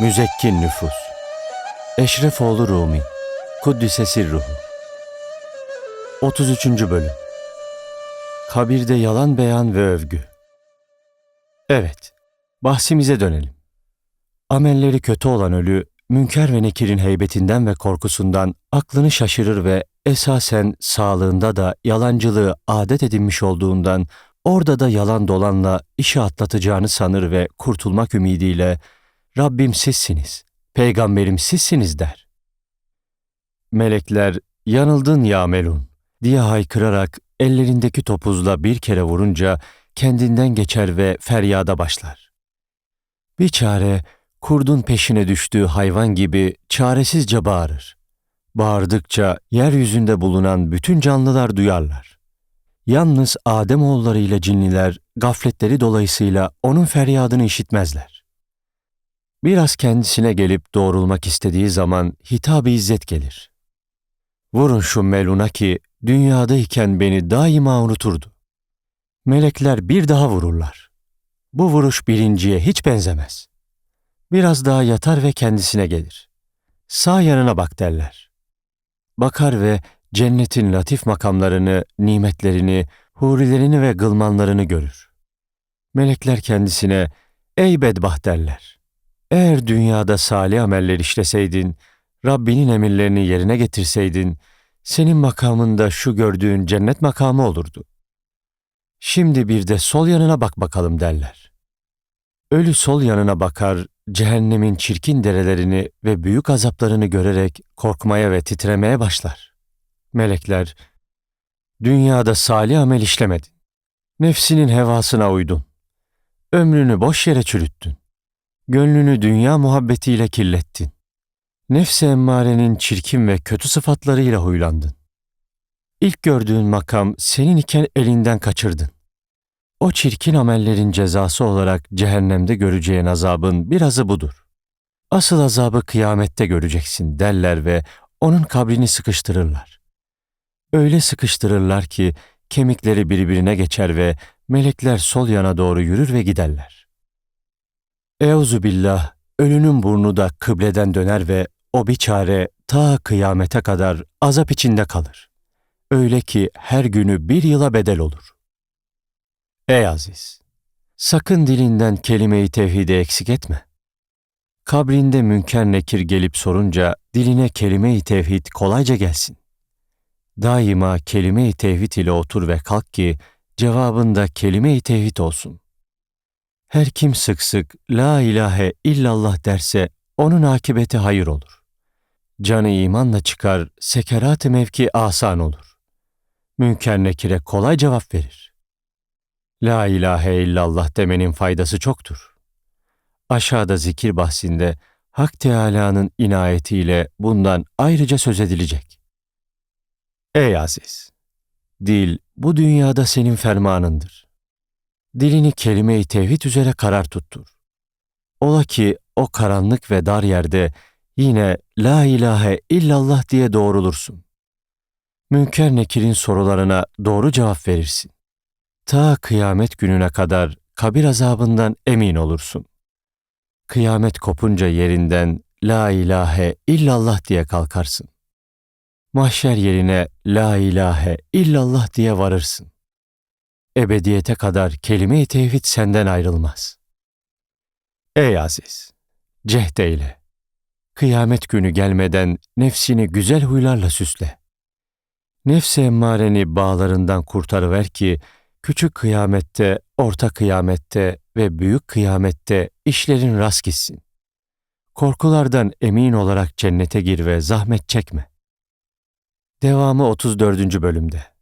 Müzekkin Nüfus Eşrefoğlu Rumi Kuddise Sirruhu 33. Bölüm Kabirde Yalan Beyan ve Övgü Evet, bahsimize dönelim. Amelleri kötü olan ölü, Münker ve Nekir'in heybetinden ve korkusundan aklını şaşırır ve esasen sağlığında da yalancılığı adet edinmiş olduğundan orada da yalan dolanla işi atlatacağını sanır ve kurtulmak ümidiyle Rabbim sizsiniz, peygamberim sizsiniz der. Melekler yanıldın ya melun diye haykırarak ellerindeki topuzla bir kere vurunca kendinden geçer ve feryada başlar. Bir çare kurdun peşine düştüğü hayvan gibi çaresizce bağırır. Bağırdıkça yeryüzünde bulunan bütün canlılar duyarlar. Yalnız Ademoğulları ile cinliler gafletleri dolayısıyla onun feryadını işitmezler. Biraz kendisine gelip doğrulmak istediği zaman hitab-ı izzet gelir. Vurun şu meluna ki dünyadayken beni daima unuturdu. Melekler bir daha vururlar. Bu vuruş birinciye hiç benzemez. Biraz daha yatar ve kendisine gelir. Sağ yanına bak derler. Bakar ve cennetin latif makamlarını, nimetlerini, hurilerini ve gılmanlarını görür. Melekler kendisine, ey bedbaht derler. Eğer dünyada salih ameller işleseydin, Rabbinin emirlerini yerine getirseydin, senin makamında şu gördüğün cennet makamı olurdu. Şimdi bir de sol yanına bak bakalım derler. Ölü sol yanına bakar, cehennemin çirkin derelerini ve büyük azaplarını görerek korkmaya ve titremeye başlar. Melekler, dünyada salih amel işlemedin. Nefsinin hevasına uydun. Ömrünü boş yere çürüttün. Gönlünü dünya muhabbetiyle kirlettin. Nefs-i emmarenin çirkin ve kötü sıfatlarıyla huylandın. İlk gördüğün makam senin iken elinden kaçırdın. O çirkin amellerin cezası olarak cehennemde göreceğin azabın birazı budur. Asıl azabı kıyamette göreceksin derler ve onun kabrini sıkıştırırlar. Öyle sıkıştırırlar ki kemikleri birbirine geçer ve melekler sol yana doğru yürür ve giderler. Euzu billah, ölünün burnu da kıbleden döner ve o bir çare ta kıyamete kadar azap içinde kalır. Öyle ki her günü bir yıla bedel olur. Ey aziz! Sakın dilinden kelime-i tevhidi eksik etme. Kabrinde münker nekir gelip sorunca diline kelime-i tevhid kolayca gelsin. Daima kelime-i tevhid ile otur ve kalk ki cevabında kelime-i tevhid olsun. Her kim sık sık la ilahe illallah derse onun akibeti hayır olur. Canı imanla çıkar, sekerat-ı mevki asan olur. Münker nekire kolay cevap verir. La ilahe illallah demenin faydası çoktur. Aşağıda zikir bahsinde Hak Teâlâ'nın inayetiyle bundan ayrıca söz edilecek. Ey aziz! Dil bu dünyada senin fermanındır. Dilini kelime-i tevhid üzere karar tuttur. Ola ki o karanlık ve dar yerde yine la ilahe illallah diye doğrulursun. Münker Nekir'in sorularına doğru cevap verirsin. Ta kıyamet gününe kadar kabir azabından emin olursun. Kıyamet kopunca yerinden la ilahe illallah diye kalkarsın. Mahşer yerine la ilahe illallah diye varırsın. Ebediyete kadar kelime-i tevhid senden ayrılmaz. Ey aziz! Cehd eyle. Kıyamet günü gelmeden nefsini güzel huylarla süsle. Nefs-i emmareni bağlarından kurtarıver ki, küçük kıyamette, orta kıyamette ve büyük kıyamette işlerin rast gitsin. Korkulardan emin olarak cennete gir ve zahmet çekme. Devamı 34. bölümde.